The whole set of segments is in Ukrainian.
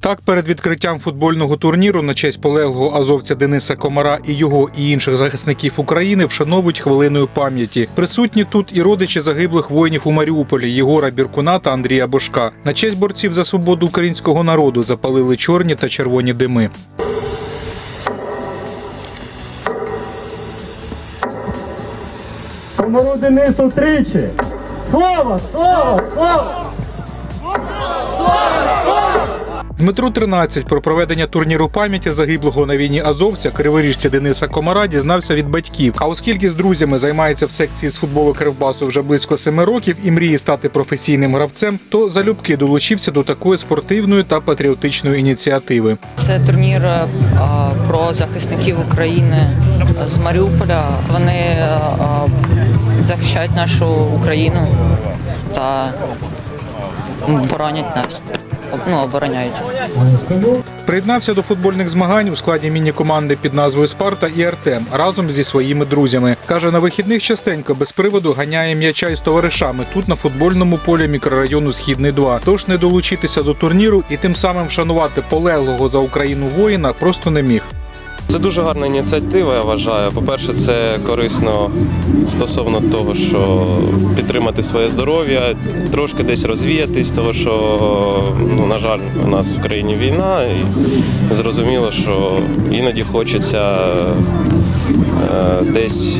Так, перед відкриттям футбольного турніру на честь полеглого азовця Дениса Комара і його і інших захисників України вшановують хвилиною пам'яті. Присутні тут і родичі загиблих воїнів у Маріуполі Єгора Біркуна та Андрія Бошка. На честь борців за свободу українського народу запалили чорні та червоні дими. Комару Денису тричі. Слава! Слава! Слава! Дмитру 13 про проведення турніру пам'яті загиблого на війні азовця криворіжця Дениса Комара дізнався від батьків. А оскільки з друзями займається в секції з футболу Кривбасу вже близько семи років і мріє стати професійним гравцем, то залюбки долучився до такої спортивної та патріотичної ініціативи. Це турнір е, про захисників України з Маріуполя. Вони а, захищають нашу Україну та боронять нас. Ну, обороняють. Приєднався до футбольних змагань у складі міні-команди під назвою Спарта і Артем разом зі своїми друзями. Каже, на вихідних частенько без приводу ганяє м'яча із товаришами тут на футбольному полі мікрорайону Східний 2. Тож не долучитися до турніру і тим самим вшанувати полеглого за Україну воїна просто не міг. Це дуже гарна ініціатива, я вважаю. По-перше, це корисно стосовно того, що підтримати своє здоров'я, трошки десь розвіятись, того що, ну, на жаль, у нас в країні війна, і зрозуміло, що іноді хочеться е, десь,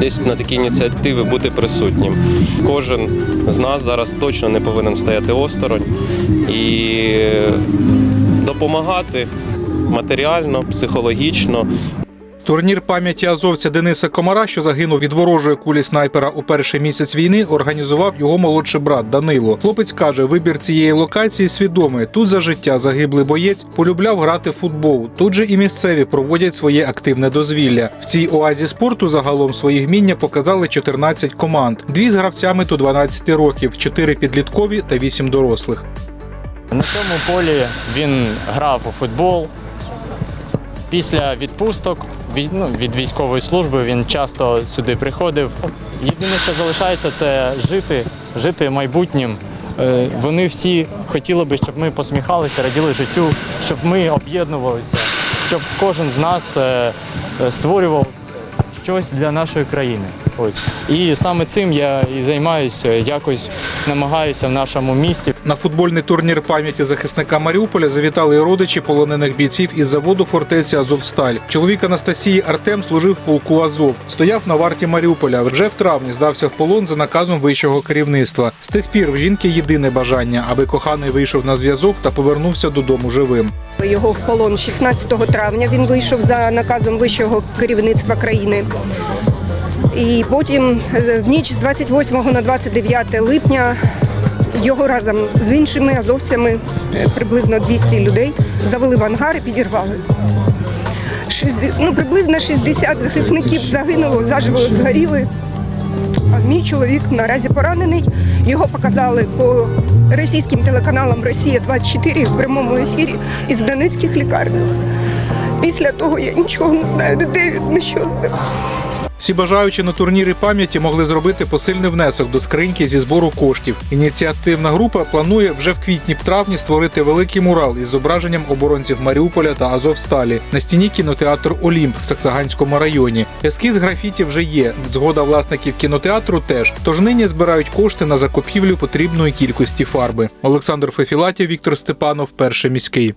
десь на такі ініціативи бути присутнім. Кожен з нас зараз точно не повинен стояти осторонь і допомагати матеріально, психологічно. Турнір пам'яті азовця Дениса Комара, що загинув від ворожої кулі снайпера у перший місяць війни, організував його молодший брат Данило. Хлопець каже, вибір цієї локації свідомий. Тут за життя загиблий боєць полюбляв грати в футбол. Тут же і місцеві проводять своє активне дозвілля. В цій оазі спорту загалом свої вміння показали 14 команд. Дві з гравцями до 12 років, 4 підліткові та 8 дорослих. На цьому полі він грав у футбол. Після відпусток від, ну, від військової служби він часто сюди приходив. Єдине, що залишається, це жити, жити майбутнім. Е, Вони всі хотіли би, щоб ми посміхалися, раділи життю, щоб ми об'єднувалися, щоб кожен з нас е, е, створював щось для нашої країни. Ось. І саме цим я і займаюся, якось намагаюся в нашому місті На футбольний турнір пам'яті захисника Маріуполя завітали і родичі полонених бійців із заводу фортеці Азовсталь. Чоловік Анастасії Артем служив в полку Азов, стояв на варті Маріуполя. Вже в травні здався в полон за наказом вищого керівництва. З тих пір в жінки єдине бажання, аби коханий вийшов на зв'язок та повернувся додому живим. Його в полон 16 травня. Він вийшов за наказом вищого керівництва країни. І потім е, в ніч з 28 на 29 липня його разом з іншими азовцями, е, приблизно 200 людей, завели в ангар і підірвали. Ну, приблизно 60 захисників загинуло, заживо згоріли. А мій чоловік наразі поранений. Його показали по російським телеканалам Росія 24 в прямому ефірі із донецьких лікарень. Після того я нічого не знаю, де він, на що з. Всі бажаючі на турнірі пам'яті могли зробити посильний внесок до скриньки зі збору коштів. Ініціативна група планує вже в квітні-травні створити великий мурал із зображенням оборонців Маріуполя та Азовсталі на стіні кінотеатру Олімп в Саксаганському районі. Ескіз графіті вже є. Згода власників кінотеатру теж. Тож нині збирають кошти на закупівлю потрібної кількості фарби. Олександр Фефілатів, Віктор Степанов, перший міський.